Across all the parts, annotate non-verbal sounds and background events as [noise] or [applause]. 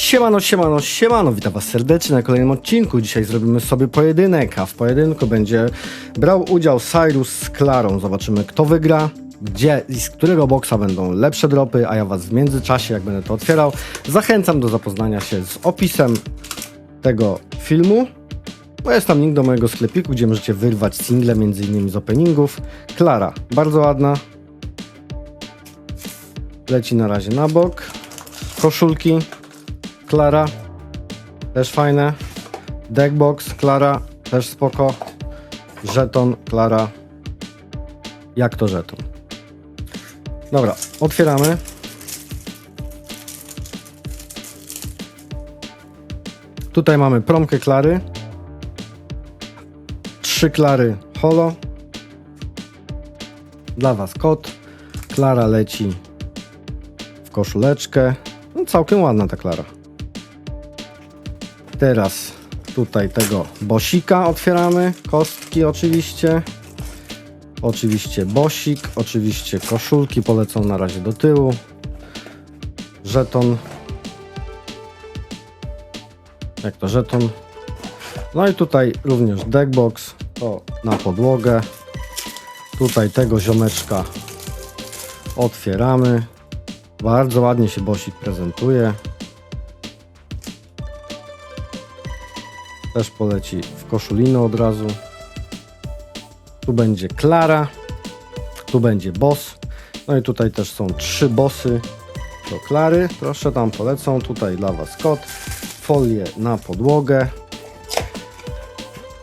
Siemano, siemano, siemano, witam was serdecznie na kolejnym odcinku. Dzisiaj zrobimy sobie pojedynek, a w pojedynku będzie brał udział Cyrus z Klarą. Zobaczymy kto wygra, gdzie i z którego boksa będą lepsze dropy, a ja was w międzyczasie, jak będę to otwierał, zachęcam do zapoznania się z opisem tego filmu. Bo jest tam link do mojego sklepiku, gdzie możecie wyrwać single, innymi z openingów. Klara, bardzo ładna. Leci na razie na bok. Koszulki. Klara. Też fajne. Deckbox. Klara. Też spoko. Żeton. Klara. Jak to żeton? Dobra, otwieramy. Tutaj mamy promkę Klary. Trzy Klary holo. Dla Was kot. Klara leci w koszuleczkę. No, całkiem ładna ta Klara. Teraz tutaj tego bosika otwieramy. Kostki oczywiście. Oczywiście bosik, oczywiście koszulki polecą na razie do tyłu. Żeton. Jak to żeton? No i tutaj również deckbox. To na podłogę. Tutaj tego ziomeczka otwieramy. Bardzo ładnie się bosik prezentuje. Też poleci w koszulinę od razu. Tu będzie Klara. Tu będzie boss. No i tutaj też są trzy bossy do Klary. Proszę, tam polecą. Tutaj dla Was kod. Folię na podłogę.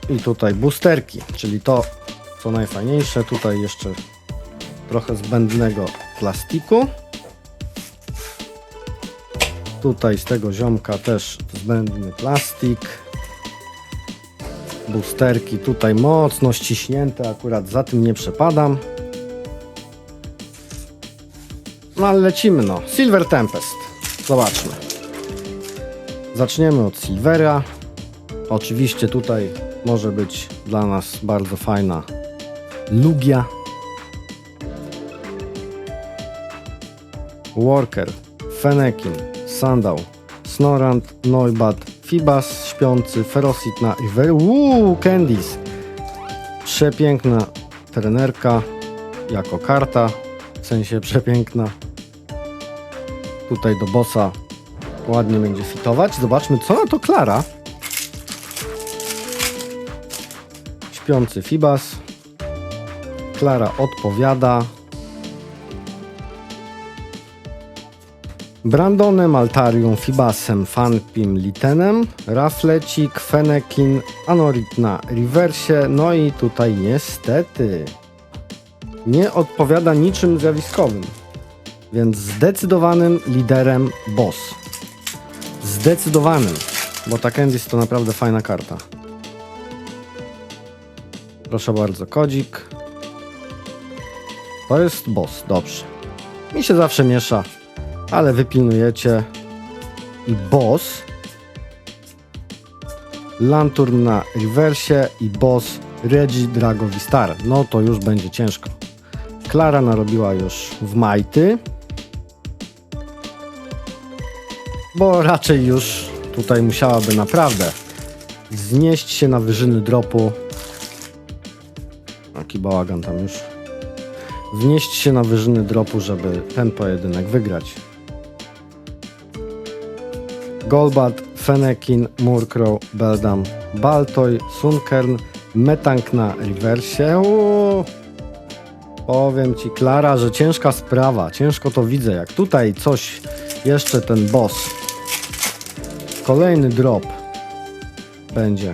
I tutaj boosterki, czyli to co najfajniejsze. Tutaj jeszcze trochę zbędnego plastiku. Tutaj z tego ziomka też zbędny plastik. Boosterki tutaj mocno ściśnięte, akurat za tym nie przepadam. No ale lecimy no. Silver Tempest. Zobaczmy. Zaczniemy od Silvera. Oczywiście tutaj może być dla nas bardzo fajna Lugia. Worker, Fennekin, Sandał, Snorant, Neubat, Fibas, Śpiący, Ferosit na River. Uuu, Candice. Przepiękna trenerka jako karta, w sensie przepiękna. Tutaj do bossa ładnie będzie fitować. Zobaczmy, co na to Klara. Śpiący Fibas. Klara odpowiada. Brandonem, Altarium, Fibasem, Fanpim, Litenem, Raflecik, Fenekin, Anorit na rewersie, no i tutaj niestety nie odpowiada niczym zjawiskowym, więc zdecydowanym liderem boss. Zdecydowanym, bo ta Candice to naprawdę fajna karta. Proszę bardzo, kodzik. To jest boss, dobrze. Mi się zawsze miesza ale wypilnujecie i boss Lanturn na rewersie i boss Regi Dragovistar. No to już będzie ciężko. Klara narobiła już w majty. Bo raczej już tutaj musiałaby naprawdę znieść się na wyżyny dropu. Jaki bałagan tam już. Wnieść się na wyżyny dropu, żeby ten pojedynek wygrać. Golbat, Fennekin, Murkrow, Beldam, Baltoj, Sunkern, Metank na rewersie. Uuu. Powiem ci, Klara, że ciężka sprawa. Ciężko to widzę. Jak tutaj coś jeszcze ten boss. Kolejny drop będzie.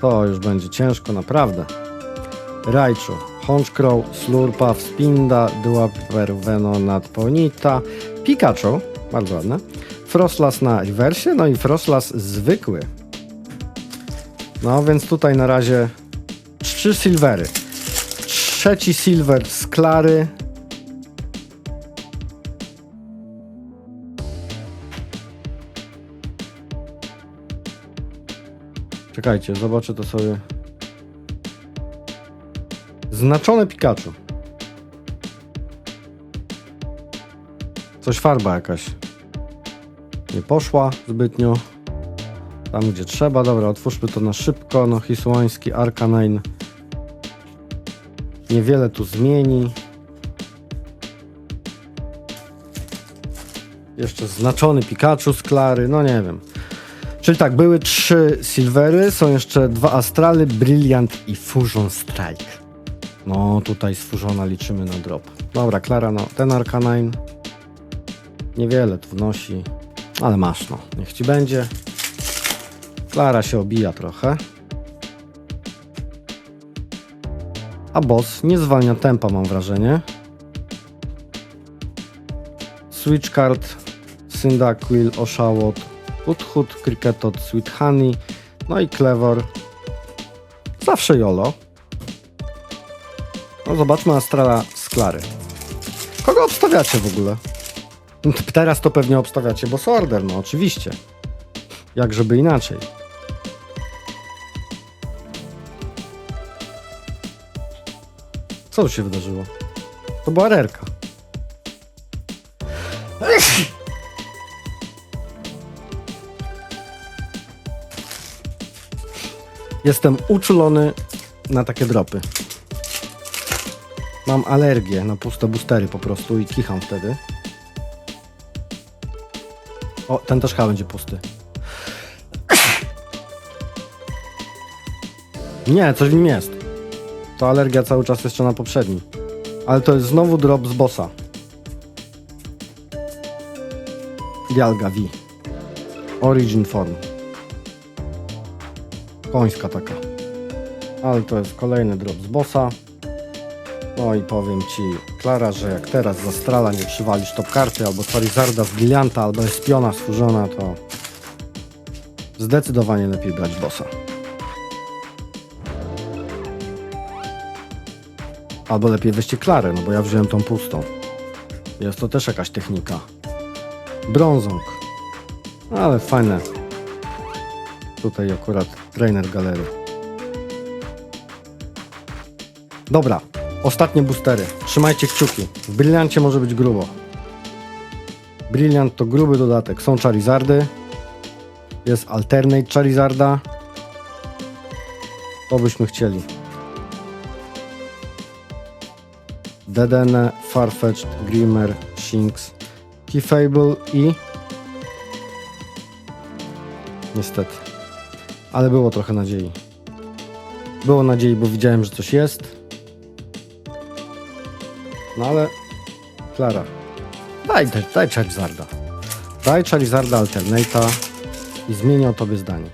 To już będzie ciężko, naprawdę. Raichu, Honchkrow, Slurpuff, Spinda, Duaper, Venonat, Ponita, Pikachu, bardzo ładne, Frostlas na rewersie, no i Frostlas zwykły. No więc tutaj na razie trzy silvery. Trzeci silver z Klary. Czekajcie, zobaczę to sobie. Znaczone Pikachu. Coś farba jakaś. Nie poszła zbytnio. Tam gdzie trzeba. Dobra, otwórzmy to na szybko. No Hisłański Arcanine. Niewiele tu zmieni. Jeszcze znaczony Pikachu z Klary. No nie wiem. Czyli tak, były trzy Silvery, są jeszcze dwa Astrale, Brilliant i Fusion Strike. No tutaj z Fusiona liczymy na drop. Dobra, Klara, no ten Arcanine niewiele tu wnosi, ale masz no, niech ci będzie. Klara się obija trochę. A boss nie zwalnia tempa, mam wrażenie. Switch card, Cyndaquil, Oshawott, Hudhud, Cricketot, Sweet Honey, no i Clever. Zawsze Jolo. No zobaczmy Astrala z Klary. Kogo obstawiacie w ogóle? [laughs] Teraz to pewnie obstawiacie Boss Order, no oczywiście. Jak żeby inaczej. Co się wydarzyło? To była rerka. [laughs] Jestem uczulony na takie dropy. Mam alergię na puste boostery po prostu i kicham wtedy. O, ten też chyba będzie pusty. Nie, coś w nim jest. To alergia cały czas jeszcze na poprzedni. Ale to jest znowu drop z bossa. Dialga V. Origin Form. Końska taka. Ale to jest kolejny drop z bossa. No i powiem ci, Klara, że jak teraz z Astrala nie przywalisz top karty, albo Charizarda z Brillanta, albo Espiona z to zdecydowanie lepiej brać bossa. Albo lepiej weźcie Klarę, no bo ja wziąłem tą pustą. Jest to też jakaś technika. Brązong. Ale fajne. Tutaj akurat trainer galery. Dobra, ostatnie boostery. Trzymajcie kciuki. W Brilliancie może być grubo. Brilliant to gruby dodatek. Są Charizardy. Jest Alternate Charizarda. To byśmy chcieli. Dedenne, Farfetch'd, Grimmer, Shinx, Keyfable i... Niestety. Ale było trochę nadziei. Było nadziei, bo widziałem, że coś jest. No ale... Klara. Daj, daj, daj Charizarda. Daj Charizarda Alternata i zmienię o tobie zdanie.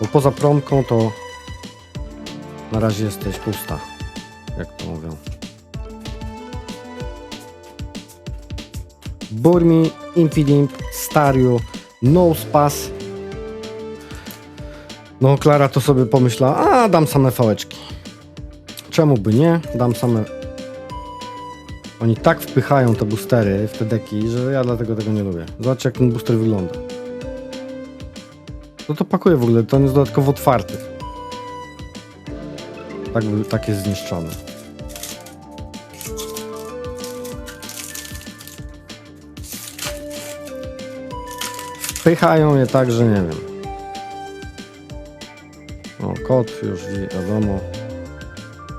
Bo poza promką to na razie jesteś pusta, jak to mówią. Burmi, Impidimp, Stariu, Nosepass. No, Klara to sobie pomyślała, a dam same fałeczki. Czemu by nie? Dam same. Oni tak wpychają te boostery w te deki, że ja dlatego tego nie lubię. Zobaczcie, jak ten booster wygląda. No to pakuje w ogóle, to on jest dodatkowo otwarty. Tak, tak jest zniszczony. Wpychają je tak, że nie wiem. O, kot już wi- wiadomo,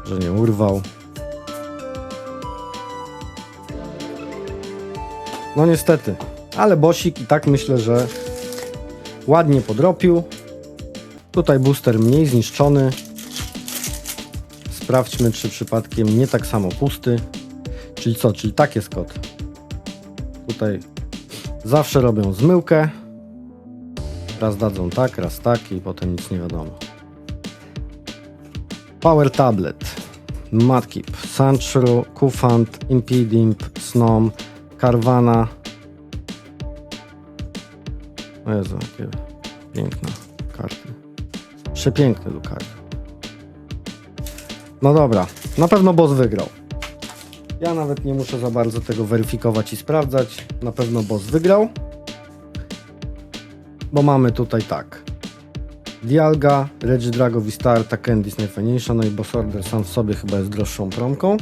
że nie urwał. No niestety, ale Bosik i tak myślę, że ładnie podropił. Tutaj booster mniej zniszczony. Sprawdźmy, czy przypadkiem nie tak samo pusty. Czyli co? Czyli tak jest kod. Tutaj zawsze robią zmyłkę. Raz dadzą tak, raz tak i potem nic nie wiadomo. Power Tablet, Madkip, Sanchru, Kufant, Impidimp, Snom, Carvana. O Jezu, jakie piękne karty. Przepiękne tu karty. No dobra, na pewno boss wygrał. Ja nawet nie muszę za bardzo tego weryfikować i sprawdzać. Na pewno boss wygrał. Bo mamy tutaj tak. Dialga, Regidrago, Vistar, Takendis najfajniejsza, no i Boss Order sam w sobie chyba jest droższą promką.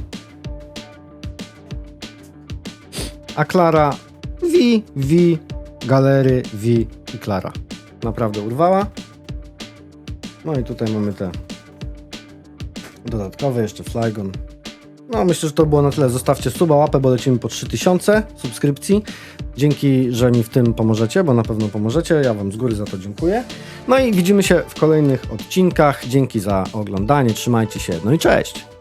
A Klara V, Galery, V i Klara. Naprawdę urwała. No i tutaj mamy te dodatkowe, jeszcze Flygon. No myślę, że to było na tyle. Zostawcie suba, łapę, bo lecimy po 3000 subskrypcji. Dzięki, że mi w tym pomożecie, bo na pewno pomożecie. Ja Wam z góry za to dziękuję. No i widzimy się w kolejnych odcinkach. Dzięki za oglądanie. Trzymajcie się. No i cześć!